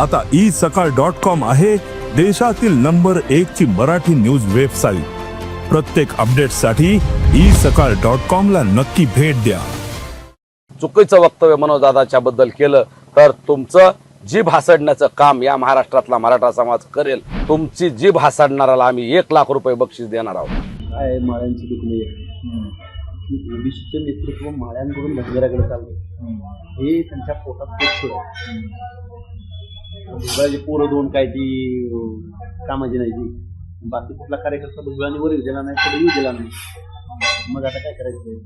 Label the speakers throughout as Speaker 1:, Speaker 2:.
Speaker 1: आता ई सकाळ dot com आहे देशातील नंबर एक ची मराठी न्यूज वेबसाईट. प्रत्येक अपडेटसाठी ई सकाळ डॉट कॉम ला नक्की भेट द्या.
Speaker 2: चुकीचं वक्तव्य मनोजदादाच्या बद्दल केलं तर तुमचं जीभ हासडण्याचं काम या महाराष्ट्रातला मराठा समाज करेल. तुमची जीभ हासडणाऱ्याला आम्ही एक लाख रुपये बक्षीस देणार आहोत.
Speaker 3: काय माळ्यांची दुखणी ओबीसीचं नेतृत्व माळ्यांकडून भटगराकडे चाललंय. हे त्यांच्या पोटात आहे. भुजबळाची पोरं दोन काय ती कामाची नाही ती. बाकी कुठला कार्यकर्ता वर येऊ दिला नाही पुढे येऊ दिला नाही. मग आता काय करायचं?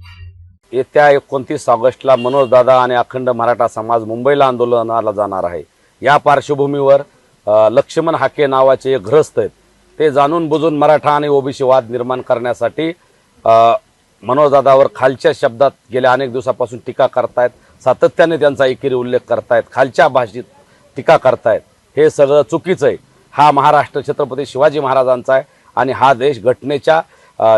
Speaker 2: येत्या एकोणतीस ऑगस्टला मनोजदादा आणि अखंड मराठा समाज मुंबईला आंदोलनाला जाणार आहे. या पार्श्वभूमीवर लक्ष्मण हाके नावाचे एक ग्रस्त आहेत. ते जाणून बुजून मराठा आणि ओबीसी वाद निर्माण करण्यासाठी मनोजदादावर खालच्या शब्दात गेल्या अनेक दिवसापासून टीका करतायत. सातत्याने त्यांचा एकेरी उल्लेख करतायत. खालच्या भाषेत टीका करतायत. हे सगळं चुकीचं आहे. हा महाराष्ट्र छत्रपती शिवाजी महाराजांचा आहे आणि हा देश घटनेच्या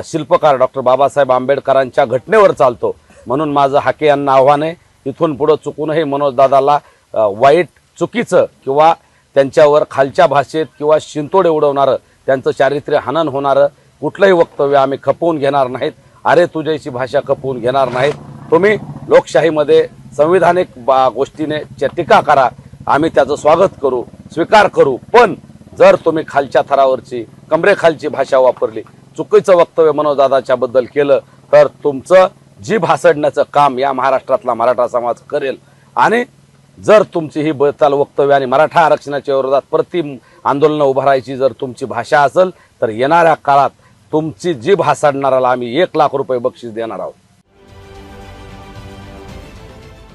Speaker 2: शिल्पकार डॉक्टर बाबासाहेब आंबेडकरांच्या घटनेवर चालतो. म्हणून माझं हाके यांना आव्हान आहे इथून पुढं चुकूनही मनोजदादाला वाईट चुकीचं किंवा त्यांच्यावर खालच्या भाषेत किंवा शिंतोडे उडवणारं त्यांचं चारित्र्य हनन होणारं कुठलंही वक्तव्य आम्ही खपवून घेणार नाहीत. अरे तुझ्याची भाषा खपवून घेणार नाहीत. तुम्ही लोकशाहीमध्ये संविधानिक बा गोष्टीने च्या टीका करा. आम्ही त्याचं स्वागत करू स्वीकार करू. पण जर तुम्ही खालच्या थरावरची कमरेखालची भाषा वापरली चुकीचं वक्तव्य मनोजदादाच्याबद्दल केलं तर तुमचं जीभ हासडण्याचं काम या महाराष्ट्रातला मराठा समाज करेल. आणि जर तुमची ही बेताल वक्तव्य आणि मराठा आरक्षणाच्या विरोधात प्रति आंदोलनं उभारायची जर तुमची भाषा असेल तर येणाऱ्या काळात तुमची जीभ हासडणाऱ्याला आम्ही एक लाख रुपये बक्षीस देणार आहोत.